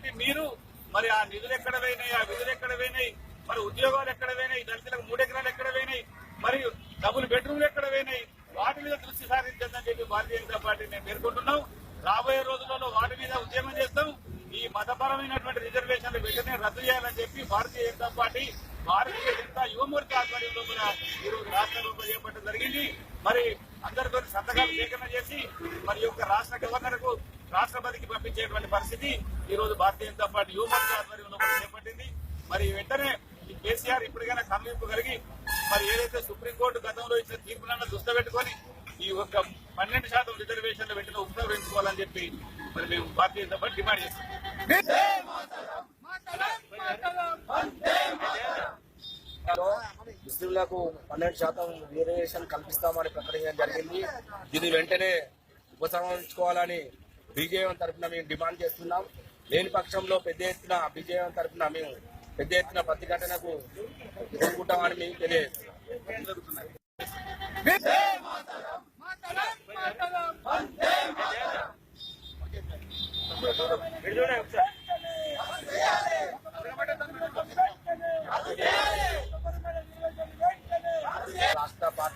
ఉన్నటువంటి మీరు మరి ఆ నిధులు ఎక్కడ పోయినాయి ఆ విధులు ఎక్కడ పోయినాయి మరి ఉద్యోగాలు ఎక్కడ పోయినాయి దళితులకు మూడు ఎకరాలు ఎక్కడ పోయినాయి మరియు డబుల్ బెడ్రూమ్లు ఎక్కడ పోయినాయి వాటి మీద దృష్టి సారించదని చెప్పి భారతీయ జనతా పార్టీ మేము పేర్కొంటున్నాం. రాబోయే రోజులలో వాటి మీద ఉద్యమం చేస్తాం. ఈ మతపరమైనటువంటి రిజర్వేషన్లు వెంటనే రద్దు చేయాలని చెప్పి భారతీయ జనతా పార్టీ భారతీయ జనతా యువమూర్తి ఆధ్వర్యంలో కూడా ఈరోజు రాష్ట్రంలో చేపట్టడం జరిగింది. మరి అందరితో సంతకాలు సేకరణ చేసి మరి యొక్క రాష్ట్ర గవర్నర్కు పంపించేటువంటి పరిస్థితి. ఈ రోజు భారతీయ జనతా పార్టీ యువమూర్తి ఆధ్వర్యంలో చేపట్టింది. మరి వెంటనే ఈ కేసీఆర్ ఇప్పటికైనా కమ్మింపు కలిగి మరి ఏదైతే సుప్రీంకోర్టు గతంలో ఇచ్చిన తీర్పులను దృష్టి దుస్తపెట్టుకొని ఈ యొక్క పన్నెండు శాతం రిజర్వేషన్లు వెంటనే ఉపసంహరించుకోవాలని చెప్పి మరి మేము భారతీయ జనతా పార్టీ డిమాండ్ చేస్తాం ముస్లింలకు పన్నెండు శాతం రిజర్వేషన్ కల్పిస్తామని ప్రకటించడం జరిగింది. దీన్ని వెంటనే ఉపసంహరించుకోవాలని బీజేఎం తరఫున మేము డిమాండ్ చేస్తున్నాం. లేని పక్షంలో పెద్ద ఎత్తున బీజేఎం తరఫున మేము పెద్ద ఎత్తున ప్రతిఘటనకు కోరుకుంటామని మేము తెలియజేస్తున్నాం.